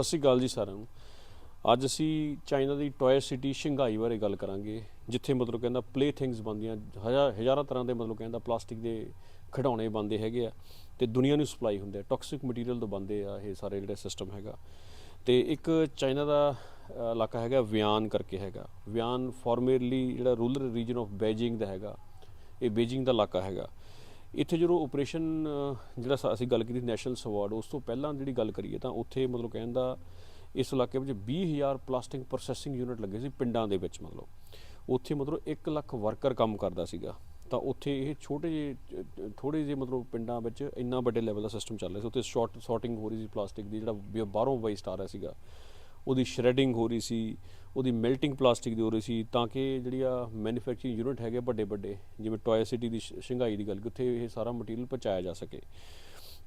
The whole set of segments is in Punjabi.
ਸਤਿ ਸ਼੍ਰੀ ਅਕਾਲ ਜੀ ਸਾਰਿਆਂ ਨੂੰ। ਅੱਜ ਅਸੀਂ ਚਾਈਨਾ ਦੀ ਟੌਏ ਸਿਟੀ ਸ਼ੰਘਾਈ ਬਾਰੇ ਗੱਲ ਕਰਾਂਗੇ, ਜਿੱਥੇ ਮਤਲਬ ਕਹਿੰਦਾ ਪਲੇ ਥਿੰਗਸ ਬਣਦੀਆਂ ਹਜ਼ਾਰ ਹਜ਼ਾਰਾਂ ਤਰ੍ਹਾਂ ਦੇ ਮਤਲਬ ਕਹਿੰਦਾ ਪਲਾਸਟਿਕ ਦੇ ਖਿਡੌਣੇ ਬਣਦੇ ਹੈਗੇ ਆ ਤੇ ਦੁਨੀਆ ਨੂੰ ਸਪਲਾਈ ਹੁੰਦੇ ਆ ਟੌਕਸਿਕ ਮਟੀਰੀਅਲ ਤੋਂ ਬਣਦੇ ਆ ਇਹ ਸਾਰੇ ਜਿਹੜਾ ਸਿਸਟਮ ਹੈਗਾ। ਤੇ ਇੱਕ ਚਾਈਨਾ ਦਾ ਇਲਾਕਾ ਹੈਗਾ ਵਿਆਨ ਕਰਕੇ ਹੈਗਾ। ਵਿਆਨ ਫਾਰਮਰਲੀ ਜਿਹੜਾ ਰੂਰਲ ਰੀਜਨ ਆਫ ਬੇਜਿੰਗ ਦਾ ਹੈਗਾ, ਇਹ ਬੀਜਿੰਗ ਦਾ ਇਲਾਕਾ ਹੈਗਾ। ਇੱਥੇ ਜਦੋਂ ਆਪਰੇਸ਼ਨ ਜਿਹੜਾ ਅਸੀਂ ਗੱਲ ਕੀਤੀ ਨੈਸ਼ਨਲ ਸਵਾਰਡ ਉਸ ਤੋਂ ਪਹਿਲਾਂ ਜਿਹੜੀ ਗੱਲ ਕਰੀਏ ਤਾਂ ਉੱਥੇ ਮਤਲਬ ਕਹਿੰਦਾ ਇਸ ਇਲਾਕੇ ਵਿੱਚ 20000 ਪਲਾਸਟਿਕ ਪ੍ਰੋਸੈਸਿੰਗ ਯੂਨਿਟ ਲੱਗੇ ਸੀ ਪਿੰਡਾਂ ਦੇ ਵਿੱਚ ਮਤਲਬ। ਉੱਥੇ ਮਤਲਬ 1 ਲੱਖ ਵਰਕਰ ਕੰਮ ਕਰਦਾ ਸੀਗਾ। ਤਾਂ ਉੱਥੇ ਇਹ ਛੋਟੇ ਜਿਹੇ ਥੋੜੇ ਜਿਹੇ ਮਤਲਬ ਪਿੰਡਾਂ ਵਿੱਚ ਇੰਨਾ ਵੱਡੇ ਲੈਵਲ ਦਾ ਸਿਸਟਮ ਚੱਲ ਰਿਹਾ ਸੀ। ਉੱਥੇ ਸ਼ਾਰਟ ਸੌਰਟਿੰਗ ਹੋ ਰਹੀ ਸੀ ਪਲਾਸਟਿਕ ਦੀ, ਜਿਹੜਾ ਵੀ ਬਾਹਰੋਂ ਵੇਸਟ ਆ ਰਿਹਾ ਸੀਗਾ। ਉਹਦੀ ਸ਼ਰੈਡਿੰਗ ਹੋ ਰਹੀ ਸੀ, ਉਹਦੀ ਮੈਲਟਿੰਗ ਪਲਾਸਟਿਕ ਦੀ ਹੋ ਰਹੀ ਸੀ, ਤਾਂ ਕਿ ਜਿਹੜੀ ਆ ਮੈਨੂਫੈਕਚਰਿੰਗ ਯੂਨਿਟ ਹੈਗੇ ਵੱਡੇ ਵੱਡੇ, ਜਿਵੇਂ ਟੋਏ ਸਿਟੀ ਦੀ ਸ਼ੰਘਾਈ ਦੀ ਗੱਲ ਉੱਥੇ ਇਹ ਸਾਰਾ ਮਟੀਰੀਅਲ ਪਹੁੰਚਾਇਆ ਜਾ ਸਕੇ।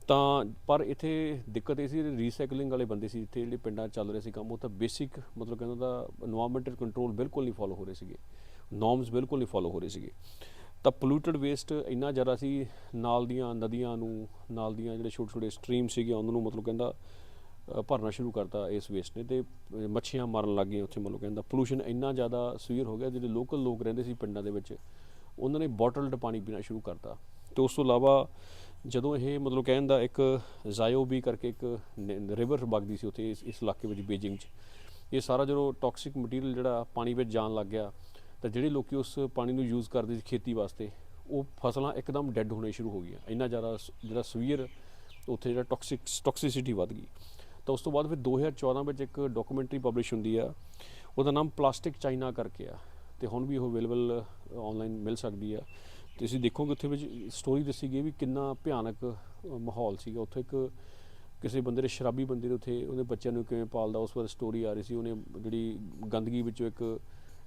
ਤਾਂ ਪਰ ਇੱਥੇ ਦਿੱਕਤ ਇਹ ਸੀ ਰੀਸਾਈਕਲਿੰਗ ਵਾਲੇ ਬੰਦੇ ਸੀ, ਇੱਥੇ ਜਿਹੜੇ ਪਿੰਡਾਂ ਚੱਲ ਰਹੇ ਸੀ ਕੰਮ, ਉਹ ਤਾਂ ਬੇਸਿਕ ਮਤਲਬ ਕਹਿੰਦਾ ਦਾ এনवायरमेंटਲ ਕੰਟਰੋਲ ਬਿਲਕੁਲ ਨਹੀਂ ਫਾਲੋ ਹੋ ਰਹੇ ਸੀਗੇ। ਨਾਰਮਸ ਬਿਲਕੁਲ ਨਹੀਂ ਫਾਲੋ ਹੋ ਰਹੇ ਸੀਗੇ। ਤਾਂ ਪੋਲੂਟਡ ਵੇਸਟ ਇੰਨਾ ਜ਼ਿਆਦਾ ਸੀ, ਨਾਲ ਦੀਆਂ ਨਦੀਆਂ ਨੂੰ, ਨਾਲ ਦੀਆਂ ਜਿਹੜੇ ਛੋਟੇ ਛੋਟੇ ਸਟ੍ਰੀਮ ਸੀਗੇ, ਉਹਨਾਂ ਨੂੰ ਮਤਲਬ ਕਹਿੰਦਾ ਭਰਨਾ ਸ਼ੁਰੂ ਕਰਤਾ ਇਸ ਵੇਸਟ ਨੇ ਤੇ ਮੱਛੀਆਂ ਮਾਰਨ ਲੱਗ ਗਈਆਂ ਉੱਥੇ ਮਤਲਬ ਕਹਿੰਦਾ ਪੋਲੂਸ਼ਨ ਇੰਨਾ ਜ਼ਿਆਦਾ ਸਵੀਅਰ ਹੋ ਗਿਆ ਜਿਹੜੇ ਲੋਕਲ ਲੋਕ ਰਹਿੰਦੇ ਸੀ ਪਿੰਡਾਂ ਦੇ ਵਿੱਚ, ਉਹਨਾਂ ਨੇ ਬੋਟਲਡ ਪਾਣੀ ਪੀਣਾ ਸ਼ੁਰੂ ਕਰਤਾ। ਤੇ ਉਸ ਤੋਂ ਇਲਾਵਾ ਜਦੋਂ ਇਹ ਮਤਲਬ ਕਹਿਣ ਦਾ ਇੱਕ ਜ਼ਾਇਓਬੀ ਕਰਕੇ ਇੱਕ ਰਿਵਰ ਵਗਦੀ ਸੀ ਉੱਥੇ ਇਸ ਇਸ ਇਲਾਕੇ ਵਿੱਚ ਬੀਜਿੰਗ 'ਚ, ਇਹ ਸਾਰਾ ਜਦੋਂ ਟੌਕਸਿਕ ਮਟੀਰੀਅਲ ਜਿਹੜਾ ਪਾਣੀ ਵਿੱਚ ਜਾਣ ਲੱਗ ਗਿਆ, ਤਾਂ ਜਿਹੜੇ ਲੋਕੀ ਉਸ ਪਾਣੀ ਨੂੰ ਯੂਜ਼ ਕਰਦੇ ਸੀ ਖੇਤੀ ਵਾਸਤੇ, ਉਹ ਫਸਲਾਂ ਇੱਕਦਮ ਡੈੱਡ ਹੋਣੇ ਸ਼ੁਰੂ ਹੋ ਗਈਆਂ। ਇੰਨਾ ਜ਼ਿਆਦਾ ਸ- ਜਿਹੜਾ ਸਵੀਅਰ ਉੱਥੇ ਜਿਹੜਾ ਟੌਕਸਿਕ ਟੌਕਸਿਸਿਟੀ ਵੱਧ ਗਈ। ਤਾਂ ਉਸ ਤੋਂ ਬਾਅਦ ਫਿਰ 2014 ਵਿੱਚ ਇੱਕ ਡਾਕੂਮੈਂਟਰੀ ਪਬਲਿਸ਼ ਹੁੰਦੀ ਆ। ਉਹਦਾ ਨਾਮ ਪਲਾਸਟਿਕ ਚਾਈਨਾ ਕਰਕੇ ਆ। ਤੇ ਹੁਣ ਵੀ ਉਹ ਅਵੇਲੇਬਲ ਆਨਲਾਈਨ ਮਿਲ ਸਕਦੀ ਆ। ਤੇ ਤੁਸੀਂ ਦੇਖੋਗੇ ਉੱਥੇ ਵਿੱਚ ਸਟੋਰੀ ਦੱਸੀ ਗਈ ਵੀ ਕਿੰਨਾ ਭਿਆਨਕ ਮਾਹੌਲ ਸੀਗਾ। ਉੱਥੇ ਇੱਕ ਕਿਸੇ ਬੰਦੇ ਦੇ ਸ਼ਰਾਬੀ ਬੰਦੇ ਦੇ ਉੱਥੇ ਉਹਦੇ ਬੱਚਿਆਂ ਨੂੰ ਕਿਵੇਂ ਪਾਲਦਾ, ਉਸ ਬਾਰੇ ਸਟੋਰੀ ਆ ਰਹੀ ਸੀ। ਉਹਨੇ ਜਿਹੜੀ ਗੰਦਗੀ ਵਿੱਚੋਂ ਇੱਕ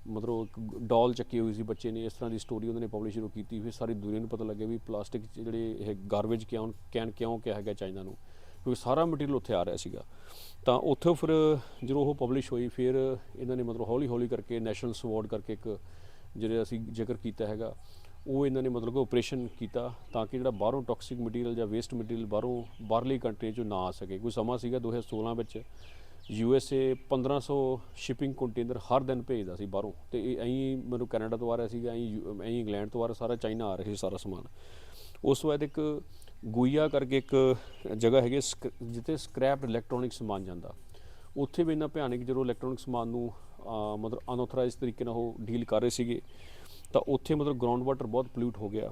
ਮਤਲਬ ਇੱਕ ਡਾਲ ਚੱਕੀ ਹੋਈ ਸੀ ਬੱਚੇ ਨੇ। ਇਸ ਤਰ੍ਹਾਂ ਦੀ ਸਟੋਰੀ ਉਹਨਾਂ ਨੇ ਪਬਲਿਸ਼ ਸ਼ੁਰੂ ਕੀਤੀ। ਫਿਰ ਸਾਰੀ ਦੁਨੀਆ ਨੂੰ ਪਤਾ ਲੱਗਿਆ ਵੀ ਪਲਾਸਟਿਕ ਜਿਹੜੇ ਇਹ ਗਾਰਬੇਜ ਕਿਉਂ ਕੈਨ ਕਿਉਂ ਕਿਹਾ ਹੈਗਾ ਚਾਈਨਾ ਨੂੰ। ਕਿਉਂਕਿ ਸਾਰਾ ਮਟੀਰੀਅਲ ਉੱਥੇ ਆ ਰਿਹਾ ਸੀਗਾ। ਤਾਂ ਉੱਥੋਂ ਫਿਰ ਜਦੋਂ ਉਹ ਪਬਲਿਸ਼ ਹੋਈ, ਫਿਰ ਇਹਨਾਂ ਨੇ ਮਤਲਬ ਹੌਲੀ ਹੌਲੀ ਕਰਕੇ ਨੈਸ਼ਨਲ ਸਵਾਰਡ ਕਰਕੇ ਇੱਕ ਜਿਹੜੇ ਅਸੀਂ ਜ਼ਿਕਰ ਕੀਤਾ ਹੈਗਾ, ਉਹ ਇਹਨਾਂ ਨੇ ਮਤਲਬ ਕਿ ਆਪਰੇਸ਼ਨ ਕੀਤਾ ਤਾਂ ਕਿ ਜਿਹੜਾ ਬਾਹਰੋਂ ਟੌਕਸਿਕ ਮਟੀਰੀਅਲ ਜਾਂ ਵੇਸਟ ਮਟੀਰੀਅਲ ਬਾਹਰੋਂ ਬਾਹਰਲੀ ਕੰਟਰੀ ਚੋਂ ਨਾ ਆ ਸਕੇ। ਕੋਈ ਸਮਾਂ ਸੀਗਾ 2016 ਵਿੱਚ U S A 1500 shipping container ਹਰ ਦਿਨ ਭੇਜਦਾ ਸੀ ਬਾਹਰੋਂ ਤੇ ਇਹ ਐਂ ਮੈਨੂੰ ਕੈਨੇਡਾ ਤੋਂ ਆ ਰਿਹਾ ਸੀਗਾ, ਐਂ ਐਂ ਇੰਗਲੈਂਡ ਤੋਂ ਆ ਰਿਹਾ, ਸਾਰਾ ਚਾਈਨਾ ਆ ਰਿਹਾ ਸੀ ਸਾਰਾ ਸਮਾਨ। ਉਸ ਤੋਂ ਬਾਅਦ ਇੱਕ ਗੁਈਆ ਕਰਕੇ ਇੱਕ ਜਗ੍ਹਾ ਹੈਗੀ ਸਕ- ਜਿੱਥੇ ਸਕ੍ਰੈਪ ਇਲੈਕਟ੍ਰੋਨਿਕ ਸਮਾਨ ਜਾਂਦਾ। ਉੱਥੇ ਵੀ ਇੰਨਾ ਭਿਆਨਕ ਜਦੋਂ ਇਲੈਕਟ੍ਰੋਨਿਕ ਸਮਾਨ ਨੂੰ ਮਤਲਬ ਅਨਆਥੋਰਾਈਜ਼ਡ ਤਰੀਕੇ ਨਾਲ ਉਹ ਡੀਲ ਕਰ ਰਹੇ ਸੀਗੇ, ਤਾਂ ਉੱਥੇ ਮਤਲਬ ਗਰਾਊਂਡ ਵਾਟਰ ਬਹੁਤ ਪੋਲਿਊਟ ਹੋ ਗਿਆ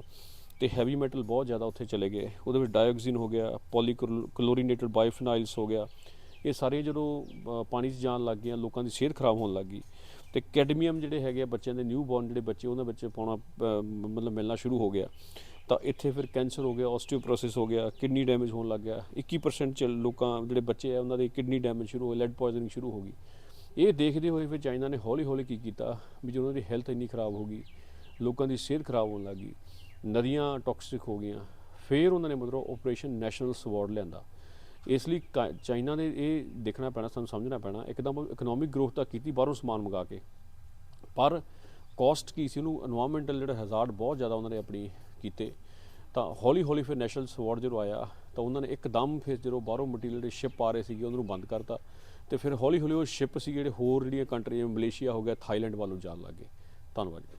ਤੇ ਹੈਵੀ ਮੈਟਲ ਬਹੁਤ ਜ਼ਿਆਦਾ ਉੱਥੇ ਚਲੇ ਗਏ। ਉਹਦੇ ਵਿੱਚ ਡਾਈਆਕਸਿਨ ਹੋ ਗਿਆ ਪੋਲੀਕਲੋਰੀਨੇਟਡ ਬਾਈਫਿਨਾਈਲਸ ਹੋ ਗਿਆ। ਇਹ ਸਾਰੇ ਜਦੋਂ ਪਾਣੀ 'ਚ ਜਾਣ ਲੱਗ ਗਈਆਂ, ਲੋਕਾਂ ਦੀ ਸਿਹਤ ਖਰਾਬ ਹੋਣ ਲੱਗ ਗਈ। ਤੇ ਕੈਡਮੀਅਮ ਜਿਹੜੇ ਹੈਗੇ ਆ ਬੱਚਿਆਂ ਦੇ ਨਿਊ ਬੌਰਨ ਜਿਹੜੇ ਬੱਚੇ, ਉਹਨਾਂ ਵਿੱਚ ਪਾਉਣਾ ਮਤਲਬ ਮਿਲਣਾ ਸ਼ੁਰੂ ਹੋ ਗਿਆ। ਤਾਂ ਇੱਥੇ ਫਿਰ ਕੈਂਸਰ ਹੋ ਗਿਆ ਆਸਟੀਓਪਰੋਸਿਸ ਹੋ ਗਿਆ, ਕਿਡਨੀ ਡੈਮੇਜ ਹੋਣ ਲੱਗ ਗਿਆ। 21% ਚ ਲੋਕਾਂ, ਜਿਹੜੇ ਬੱਚੇ ਆ, ਉਹਨਾਂ ਦੀ ਕਿਡਨੀ ਡੈਮੇਜ ਸ਼ੁਰੂ ਹੋਈ ਲੈਡ ਪੋਇਜ਼ਨਿੰਗ ਸ਼ੁਰੂ ਹੋ ਗਈ। ਇਹ ਦੇਖਦੇ ਹੋਏ ਫਿਰ ਚਾਈਨਾ ਨੇ ਹੌਲੀ-ਹੌਲੀ ਕੀ ਕੀਤਾ, ਵੀ ਜਦੋਂ ਦੀ ਹੈਲਥ ਇੰਨੀ ਖਰਾਬ ਹੋ ਗਈ, ਲੋਕਾਂ ਦੀ ਸਿਹਤ ਖਰਾਬ ਹੋਣ ਲੱਗੀ ਨਦੀਆਂ ਟੌਕਸਿਕ ਹੋ ਗਈਆਂ, ਫਿਰ ਉਹਨਾਂ ਨੇ ਮਤਲਬ ਆਪਰੇਸ਼ਨ ਨੈਸ਼ਨਲ ਸਵਾਰਡ ਲਿਆਂਦਾ। ਇਸ ਲਈ ਚਾਈਨਾ ਨੇ ਇਹ ਦੇਖਣਾ ਪੈਣਾ, ਸਾਨੂੰ ਸਮਝਣਾ ਪੈਣਾ, ਇੱਕਦਮ ਇਕਨੋਮਿਕ ਗਰੋਥ ਤਾਂ ਕੀਤੀ, ਬਾਹਰੋਂ ਸਮਾਨ ਮੰਗਾ ਕੇ। ਪਰ ਕਾਸਟ ਕੀ ਸੀ ਉਹਨੂੰ এনवायरमेंटਲ ਜਿਹੜਾ ਹਜ਼ਾਰਡ ਬਹੁਤ ਜ਼ਿਆਦਾ ਉਹਨਾਂ ਨੇ ਆਪਣੀ ਕੀਤੇ। ਤਾਂ ਹੌਲੀ ਹੌਲੀ ਫਿਰ ਨੈਸ਼ਨਲ ਸਵਾਰਡ ਜਦੋਂ ਆਇਆ, ਤਾਂ ਉਹਨਾਂ ਨੇ ਇੱਕਦਮ ਫਿਰ ਜਦੋਂ ਬਾਹਰੋਂ ਮਟੀਰੀਅਲ ਦੇ ਸ਼ਿਪ ਆ ਰਹੇ ਸੀਗੇ, ਉਹਨਾਂ ਨੂੰ ਬੰਦ ਕਰਤਾ। ਤੇ ਫਿਰ ਹੌਲੀ ਹੌਲੀ ਉਹ ਸ਼ਿਪ ਸੀ ਜਿਹੜੇ ਹੋਰ ਜਿਹੜੀਆਂ ਕੰਟਰੀਆਂ ਮਲੇਸ਼ੀਆ ਹੋ ਗਿਆ, ਥਾਈਲੈਂਡ ਵੱਲੋਂ ਜਾਣ ਲੱਗੇ ਧੰਨਵਾਦ ਜੀ।